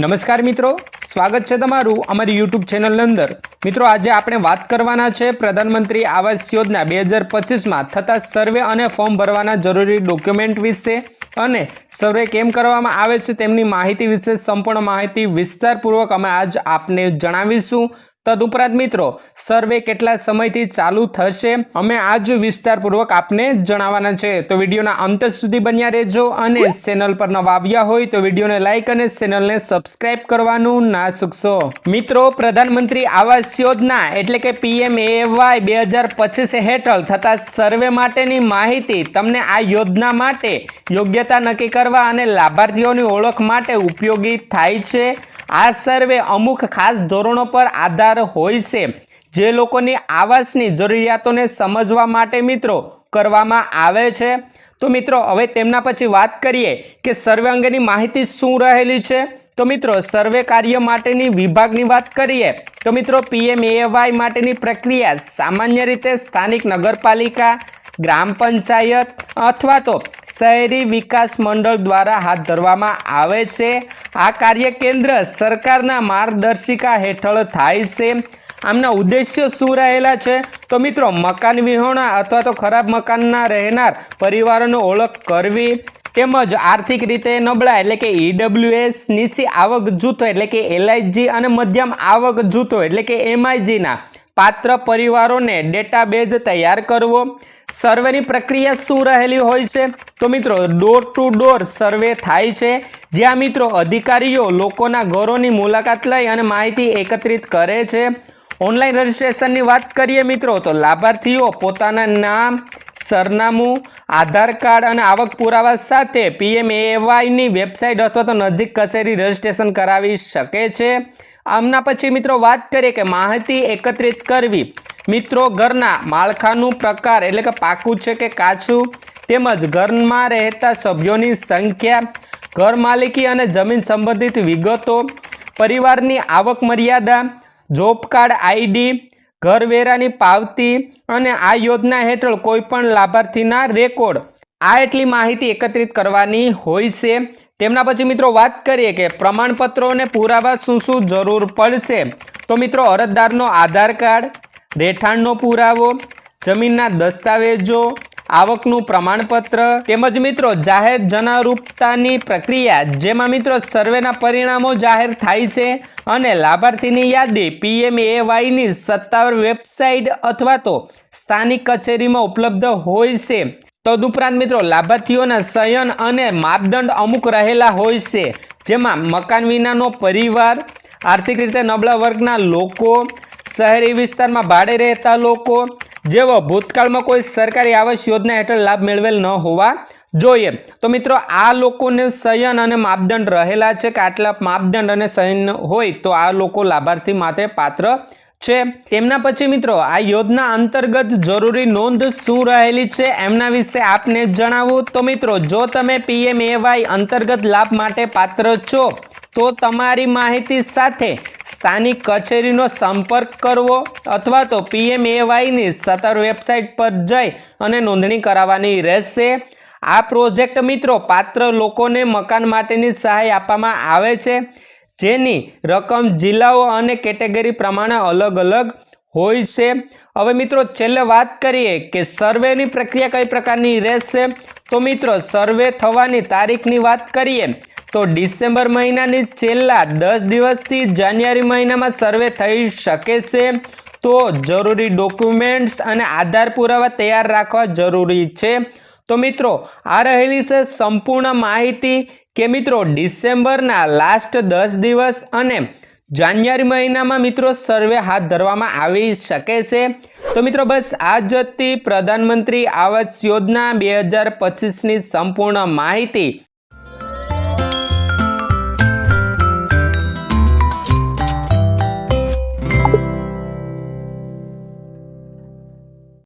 નમસ્કાર મિત્રો, સ્વાગત છે તમારું અમારી યુટ્યુબ ચેનલની અંદર. મિત્રો, આજે આપણે વાત કરવાના છે પ્રધાનમંત્રી આવાસ યોજના બે હજાર પચીસમાં થતા સર્વે અને ફોર્મ ભરવાના જરૂરી ડોક્યુમેન્ટ વિશે અને સર્વે કેમ કરવામાં આવે છે તેમની માહિતી વિશે સંપૂર્ણ માહિતી વિસ્તારપૂર્વક અમે આજ આપને જણાવીશું. તદુપરાંત મિત્રો, સર્વે કેટલા સમયથી ચાલુ થશે અમે આજ વિસ્તારપૂર્વક આપને જણાવવાના છે. તો વિડીયોના અંત સુધી બન્યા રહેજો અને ચેનલ પર નવા આવ્યા હોય તો વિડીયોને લાઇક અને ચેનલને સબસ્ક્રાઇબ કરવાનું ના ચૂકશો. મિત્રો, પ્રધાનમંત્રી આવાસ યોજના એટલે કે પીએમ વાય બે હજાર પચીસ હેઠળ થતા સર્વે માટેની માહિતી તમને આ યોજના માટે યોગ્યતા નક્કી કરવા અને લાભાર્થીઓની ઓળખ માટે ઉપયોગી થાય છે. આ સર્વે અમુક ખાસ ધોરણો પર આધાર હોય છે. જે લોકોની આવાસની જરૂરિયાતોને સમજવા માટે મિત્રો કરવામાં આવે છે. તો મિત્રો, હવે તેમના પછી વાત કરીએ કે સર્વે અંગેની માહિતી શું રહેલી છે. તો મિત્રો, સર્વે કાર્ય માટેની વિભાગની વાત કરીએ તો મિત્રો, પીએમએવાય માટેની પ્રક્રિયા સામાન્ય રીતે સ્થાનિક નગરપાલિકા, ગ્રામ પંચાયત અથવા તો શહેરી વિકાસ મંડળ દ્વારા હાથ ધરવામાં આવે છે. આ કાર્ય કેન્દ્ર સરકારના માર્ગદર્શિકા હેઠળ થાય છે. આમના ઉદ્દેશ્યો શું રહેલા છે? તો મિત્રો, મકાન વિહોણા અથવા તો ખરાબ મકાનના રહેનાર પરિવારોની ઓળખ કરવી, તેમજ આર્થિક રીતે નબળા એટલે કે ઈડબ્લ્યુએસ નીચી આવક જૂથો એટલે કે એલઆઈજી અને મધ્યમ આવક જૂથો એટલે કે એમઆઈજીના પાત્ર પરિવારોને ડેટાબેઝ તૈયાર કરવો સર્વેની પ્રક્રિયા શું રહેલી હોય છે? તો મિત્રો ડોર ટુ ડોર સર્વે થાય છે. જ્યાં મિત્રો અધિકારીઓ લોકોના ઘરોની મુલાકાત લઈ અને માહિતી એકત્રિત કરે છે. ઓનલાઈન રજિસ્ટ્રેશનની વાત કરીએ મિત્રો, તો લાભાર્થીઓ પોતાના નામ, સરનામું, આધાર કાર્ડ અને આવક પુરાવા સાથે પીએમએવાયની વેબસાઇટ અથવા તો નજીક કચેરી રજિસ્ટ્રેશન કરાવી શકે છે. આમના પછી મિત્રો વાત કરીએ કે માહિતી એકત્રિત કરવી. મિત્રો, ઘરના માળખાનું પ્રકાર એટલે કે પાકું છે કે કાચું તેમજ ઘરમાં રહેતા સભ્યોની સંખ્યા, ઘર માલિકી અને જમીન સંબંધિત વિગતો, પરિવારની આવક મર્યાદા, જોબ કાર્ડ આઈડી ઘરવેરાની પાવતી અને આ યોજના હેઠળ કોઈપણ લાભાર્થીના રેકોર્ડ. આ એટલી માહિતી એકત્રિત કરવાની હોય છે. તેમના પછી મિત્રો વાત કરીએ કે પ્રમાણપત્રો અને પુરાવા શું શું જરૂર પડશે. તો મિત્રો, અરજદારનો આધાર કાર્ડ રહેઠાણનો પુરાવો, જમીનના દસ્તાવેજો, આવકનું પ્રમાણપત્ર તેમજ મિત્રો જાહેર જનારૂપતાની પ્રક્રિયા, જેમાં મિત્રો સર્વેના પરિણામો જાહેર થાય છે અને લાભાર્થીની યાદી, પીએમએવાયની સત્તાવાર વેબસાઇટ અથવા તો સ્થાનિક કચેરીમાં ઉપલબ્ધ હોય છે. તદુપરાંત મિત્રો લાભાર્થીઓના શયન અને માપદંડ અમુક રહેલા હોય છે, જેમાં મકાન વિનાનો પરિવાર, આર્થિક રીતે નબળા વર્ગના લોકો શહેરી વિસ્તારમાં ભાડે રહેતા લોકો જેઓ ભૂતકાળમાં કોઈ સરકારી આવાસ યોજના હેઠળ લાભ મેળવેલ ન હોવા જોઈએ. તો મિત્રો, આ લોકોને શયન અને માપદંડ રહેલા છે કે આટલા માપદંડ અને શયન હોય તો આ લોકો લાભાર્થી માટે પાત્ર છે. તેમના પછી મિત્રો, આ યોજના અંતર્ગત જરૂરી નોંધ શું રહેલી છે એમના વિશે આપને જણાવું. તો મિત્રો, જો તમે પીએમએવાય અંતર્ગત લાભ માટે પાત્ર છો, તો તમારી માહિતી સાથે સ્થાનિક કચેરીનો સંપર્ક કરવો અથવા તો પીએમએવાયની સતર વેબસાઇટ પર જઈ અને નોંધણી કરાવવાની રહેશે. આ પ્રોજેક્ટ મિત્રો પાત્ર લોકોને મકાન માટેની સહાય આપવામાં આવે છે. જેની રકમ જિલ્લાઓ અને કેટેગરી પ્રમાણે અલગ અલગ હોય છે. હવે મિત્રો છેલ્લે વાત કરીએ કે સર્વેની પ્રક્રિયા કઈ પ્રકારની રહેશે? તો મિત્રો સર્વે થવાની તારીખની વાત કરીએ. તો ડિસેમ્બર મહિનાની છેલ્લા દસ દિવસથી જાન્યુઆરી મહિનામાં સર્વે થઈ શકે છે. તો જરૂરી ડોક્યુમેન્ટ્સ અને આધાર પુરાવા તૈયાર રાખવા જરૂરી છે. તો મિત્રો, આ રહેલી છે સંપૂર્ણ માહિતી. કે મિત્રો, ડિસેમ્બરના લાસ્ટ દસ દિવસ અને જાન્યુઆરી મહિનામાં મિત્રો સર્વે હાથ ધરવામાં આવી શકે છે. તો મિત્રો, બસ આ જ હતી પ્રધાનમંત્રી આવાસ યોજના બે હજાર પચીસની સંપૂર્ણ માહિતી.